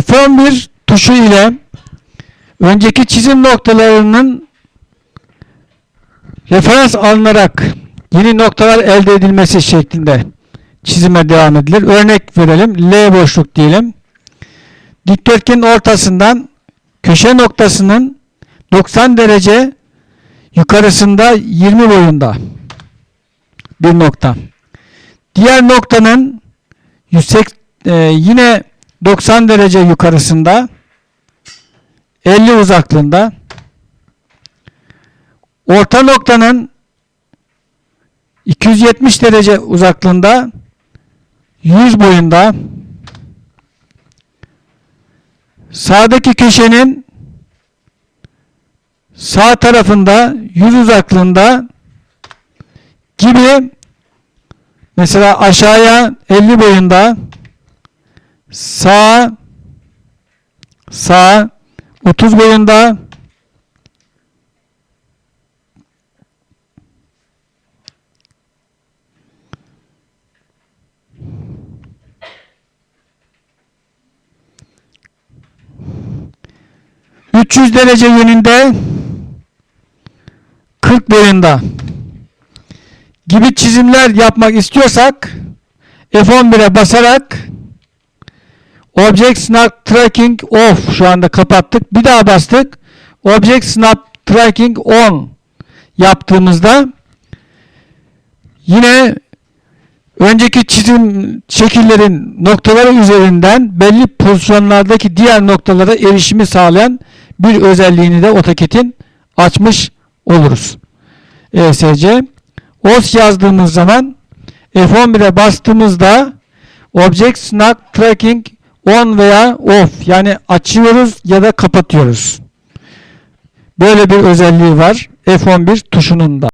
F11 tuşu ile önceki çizim noktalarının referans alınarak yeni noktalar elde edilmesi şeklinde çizime devam edilir. Örnek verelim. L boşluk diyelim. Dikdörtgenin ortasından köşe noktasının 90 derece yukarısında 20 boyunda bir nokta. Diğer noktanın 180, e, yine 90 derece yukarısında 50 uzaklığında. Orta noktanın 270 derece uzaklığında 100 boyunda. Sağdaki köşenin sağ tarafında 100 uzaklığında gibi mesela aşağıya 50 boyunda sağ sağ 30 boyunda ...300 derece yönünde... ...40 boyunda... ...gibi çizimler yapmak istiyorsak... F11'e basarak... Object Snap Tracking Off şu anda kapattık. Bir daha bastık. Object Snap Tracking On yaptığımızda yine önceki çizim şekillerin noktaları üzerinden belli pozisyonlardaki diğer noktalara erişimi sağlayan bir özelliğini de AutoCAD'in açmış oluruz. ESC OS yazdığımız zaman F11'e bastığımızda Object Snap Tracking on veya off yani açıyoruz ya da kapatıyoruz. Böyle bir özelliği var F11 tuşunun da.